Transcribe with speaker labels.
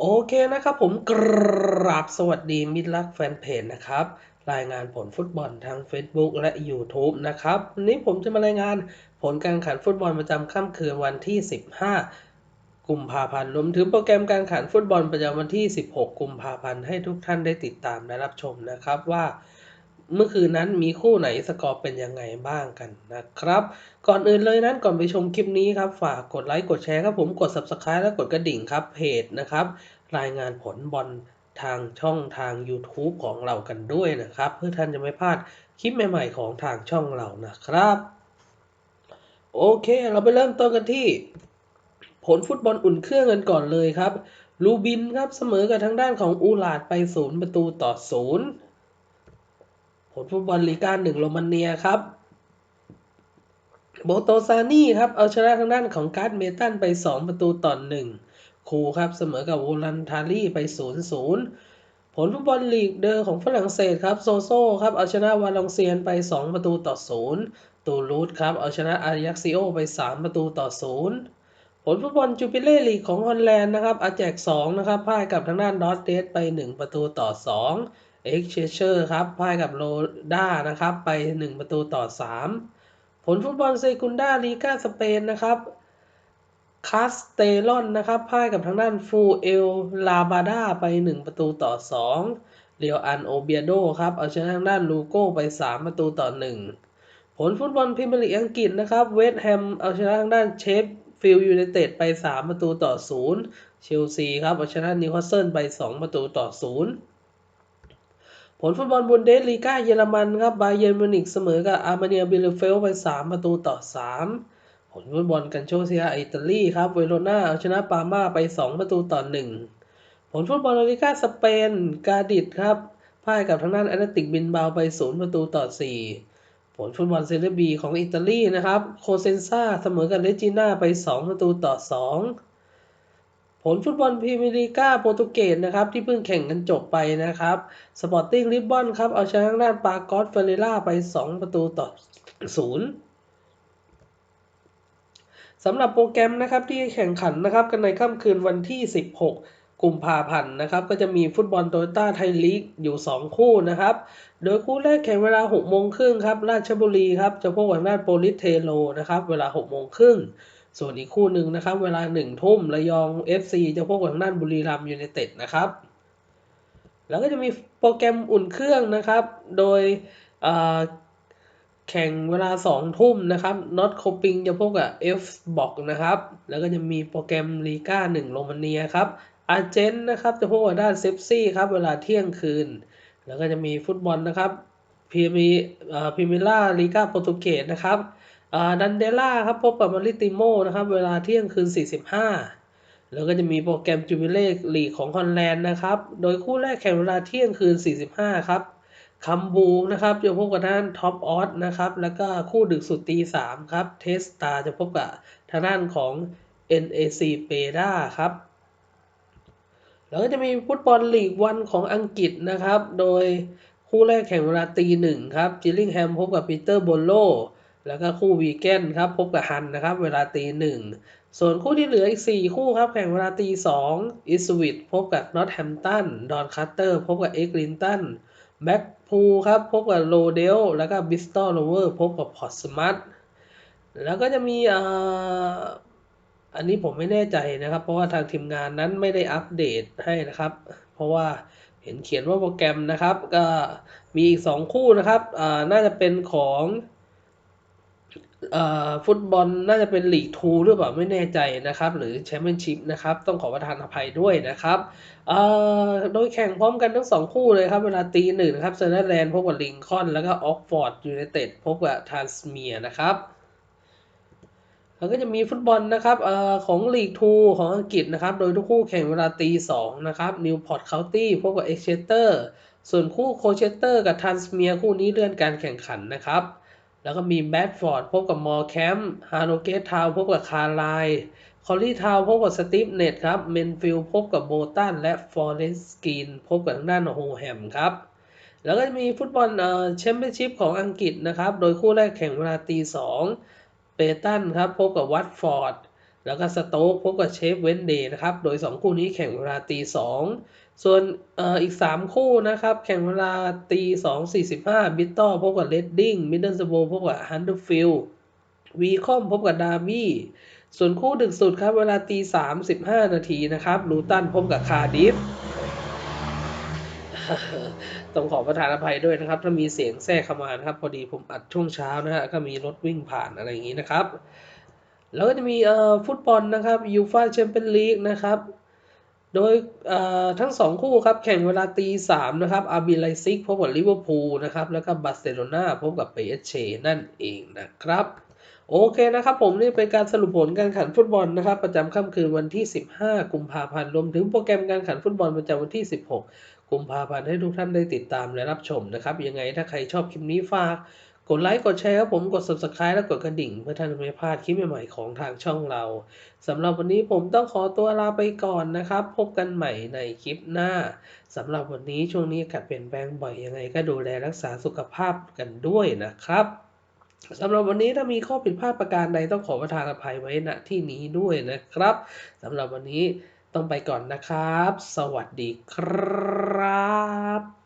Speaker 1: โอเคนะครับผมกราบสวัสดีมิตรรักแฟนเพจนะครับ รายงานผลฟุตบอลทาง Facebook และ YouTube นะครับวันนี้ผมจะมารายงานผลการแข่งขันฟุตบอลประจำค่ำคืนวันที่ 15 กุมภาพันธ์รวมถึงโปรแกรมการแข่งขันฟุตบอลประจำวันที่ 16 กุมภาพันธ์ให้ทุกท่านได้ติดตามและรับชมนะครับว่า เมื่อคืนนั้นมีคู่ไหนสกอร์เป็นยังไงบ้างกันนะครับ ก่อนอื่นเลยนั้นก่อนไปชมคลิปนี้ครับ ฝากกดไลค์กดแชร์ครับผมกด subscribe และกดกระดิ่งครับเพจนะครับ รายงานผลบอลทางช่องทาง YouTube ของเรากันด้วยนะครับ เพื่อท่านจะไม่พลาดคลิปใหม่ๆของทางช่องเรานะครับ โอเค เราไปเริ่มต้นกันที่ ผลฟุตบอลอุ่นเครื่องกันก่อนเลยครับ ลูบินครับเสมอกับทางด้านของอูลาดไปศูนย์ประตูต่อศูนย์ ลฟุตบอลลีกาหนึ่งโรมาเนียครับ โบโตซานี่ครับเอาชนะทางด้านของการ์ดเมตันไป 2 ประตูต่อหนึ่งคูครับเสมอกับวูลันทารี่ไป0 0ผลฟุตบอลลีกเดอร์ของฝรั่งเศสครับโซโซครับเอาชนะวาลองเซียนไป 2 ประตูต่อ0ตูรูดครับเอาชนะอายักซิโอไป 3 ประตูต่อ0ผลฟุตบอลจูปิเล่ลีกของฮอลแลนด์นะครับอาแจก2นะครับพ่ายกับทางด้านดอตเดสไป 1 ประตูต่อ 2 เอ็กเชเชอร์ครับพ่ายกับโรด้านะครับ ไป 1 ประตูต่อ 3 ผลฟุตบอลเซกุนดาลีกาสเปนนะครับคาสเตลอนนะครับพ่ายกับทางด้านฟูเอลลาบาดาไป 1 ประตูต่อ 2 เรียวอันโอเบียโดครับ เอาชนะทางด้านลูโก้ไป 3 ประตูต่อ 1 ผลฟุตบอลพรีเมียร์ลีกอังกฤษนะครับ เวสต์แฮมเอาชนะทางด้านเชฟฟิลด์ยูไนเต็ดไป 3 ประตูต่อ 0 เชลซีครับ เอาชนะนิวคาสเซิลไป 2 ประตูต่อ 0 ผลฟุตบอลบุนเดสลีกาเยอรมันครับบาเยร์นมิวนิกเสมอกับอาร์เมเนียบิลเฟลไป 3 ประตูต่อ 3 ผลฟุตบอลกันโชเซียอิตาลีครับเวโรนาเอาชนะปาม่าไป 2 ประตูต่อ 1 ผลฟุตบอลลาลิกาสเปนกาดิดครับพ่ายกับทางด้านแอตเลติกบินบาวไป 0 ประตูต่อ 4 ผลฟุตบอลเซเรบีของอิตาลีนะครับโคเซนซาเสมอกับเลจิน่าไป 2 ประตูต่อ 2 ลฟุตบอลพรีเมียร์ลีกาโปรตุเกสนะครับที่เพิ่งแข่งกันจบไปนะครับสปอร์ติ้งลิสบอนครับเอาชนะทางด้านปากอสเฟเรล่าไป 2 ประตูต่อ0สำหรับโปรแกรมนะครับที่แข่งขันนะครับกันในค่ำคืนวันที่ 16กุมภาพันธ์นะครับก็จะมีฟุตบอลโตโยต้าไทยลีกอยู่ 2 คู่นะครับ โดยคู่แรกแข่งเวลา6โมงครึ่งครับราชบุรีครับจะพบกับด้านโปลิสเทโลนะครับเวลา6โมงครึ่ง ส่วนอีกคู่หนึ่งนะครับ เวลา1ทุ่มระยอง FC จะพบกับทางด้านบุรีรัมย์ยูไนเต็ดนะครับ แล้วก็จะมีโปรแกรมอุ่นเครื่องนะครับ โดยแข่งเวลา 2 ทุ่มนะครับน็อตโคปิงจะพบกับเอฟบอกนะครับ แล้วก็จะมีโปรแกรมลีกา1โรมาเนียครับอาเจนนะครับจะพบกับด้านเซฟซี่ครับเวลาเที่ยงคืน แล้วก็จะมีฟุตบอลนะครับพีมีพิมิล่าลีกาโปรตุเกสนะครับ ดันเดล่าครับพบกับมาริติโมนะครับ เวลาเที่ยงคืน 45 แล้วก็จะมีโปรแกรมจูบิเล่ลีกของฮอลแลนด์นะครับ โดยคู่แรกแข่งเวลาเที่ยงคืน 45 ครับคัมบูนะครับจะพบกับทางท็อปออสนะครับ แล้วก็คู่ดึกสุดตีสามครับ เทสตาจะพบกับทางด้านของ NAC เปดาครับ แล้วก็จะมีฟุตบอลลีกวันของอังกฤษนะครับ โดยคู่แรกแข่งเวลาตีหนึ่งครับจิลลิงแฮมพบกับปีเตอร์โบโล แล้วก็คู่วีแกนครับพบกับฮันนะครับ เวลาตีหนึ่งส่วนคู่ที่เหลืออีก 4 คู่ครับ แข่งเวลาตีสองอิสวิตพบกับนอตแฮมตันดอนคัตเตอร์พบกับเอ็กลินตันแบ็กพูครับ พบกับโรเดล แล้วก็บิสตอลโรเวอร์พบกับพอตสมัตแล้วก็จะมีอ่าอันนี้ผมไม่แน่ใจนะครับ เพราะว่าทางทีมงานนั้นไม่ได้อัปเดตให้นะครับ เพราะว่าเห็นเขียนว่าโปรแกรมนะครับ ก็มีอีกสองคู่นะครับอ่าน่าจะเป็นของ ฟุตบอลน่าจะเป็นลีกทูหรือเปล่าไม่แน่ใจนะครับ หรือแชมเปี้ยนชิพนะครับ ต้องขอประทานอภัยด้วยนะครับโดยแข่งพร้อมกันทั้งสองคู่เลยครับ เวลาตีหนึ่งนะครับเซอร์แลนด์พบกับลิงคอน แล้วก็ออกฟอร์ดยูไนเต็ดพบกับทานสเมียนะครับแล้วก็จะมีฟุตบอลนะครับอของลีกทูของอังกฤษนะครับ โดยทุกคู่แข่งเวลาตีสองนะครับนิวพอร์ตเคานตี้พบกับเอ็กเชสเตอร์ ส่วนคู่โคเชสเตอร์กับทันสเมียคู่นี้เลื่อนการแข่งขันนะครับ แล้วก็มีแบดฟอร์ดพบกับมอร์แคมป์ฮาโนเกตทาวพบกับคาร์ไลคอลลี่ทาวพบกับสตีฟเน็ตครับเมนฟิลพบกับโบตันและฟอร์เรสกีนพบกับทางด้านโฮแฮมครับ แล้วก็มีฟุตบอลเอ่อแชมเปี้ยนชิพของอังกฤษนะครับ โดยคู่แรกแข่งเวลาตีสองเปตันครับพบกับวัตฟอร์ด แล้วก็สโต๊กพบกับเชฟเวนเดย์นะครับ โดย 2 คู่นี้แข่งเวลาตีสองส่วนออีก 3 คู่นะครับ แข่งเวลาตีสองสี่สิบห้าบิตตอพบกับเรดดิ้งมิดเดิลสโบพบกับฮันเดอร์ฟิลวีคอมพบกับดาร์บี้ส่วนคู่ดึกสุดครับ เวลาตีสามสิบห้านาทีนะครับลูตันพบกับคาร์ดิฟต้องขอประทานอภัยด้วยนะครับ ถ้ามีเสียงแทรกเข้ามานะครับ พอดีผมอัดช่วงเช้านะฮะก็มีรถวิ่งผ่านอะไรอย่างนี้นะครับ แล้วก็จะมีเอ่อฟุตบอลนะครับยูฟาแชมเปี้ยนลีกนะครับ โดยทั้งสองคู่ครับแข่งเวลาตีสามนะครับอาร์บีไลซิกพบกับลิเวอร์พูลนะครับ แล้วก็บาร์เซโลนาพบกับเปเอเชนั่นเองนะครับ โอเคนะครับผมนี่เป็นการสรุปผลการแข่งขันฟุตบอลนะครับ ประจำค่ำคืนวันที่ 15 กุมภาพันธ์รวมถึงโปรแกรมการแข่งขันฟุตบอลประจำวันที่ 16กุมภาพันธ์ให้ทุกท่านได้ติดตามและรับชมนะครับ ยังไงถ้าใครชอบคลิปนี้ฝาก กดไลค์กดแชร์ครับผมกด subscribe และกดกระดิ่ง เพื่อท่านไม่พลาดคลิปใหม่ๆของทางช่องเราสำหรับวันนี้ผมต้องขอตัวลาไปก่อนนะครับ พบกันใหม่ในคลิปหน้าสำหรับวันนี้ช่วงนี้อากาศเปลี่ยนแปลงบ่อยยังไงก็ดูแลรักษาสุขภาพกันด้วยนะครับสำหรับวันนี้ถ้ามีข้อผิดพลาดประการใดต้องขอประทานอภัยไว้ณที่นี้ด้วยนะครับสำหรับวันนี้ต้องไปก่อนนะครับ สวัสดีครับ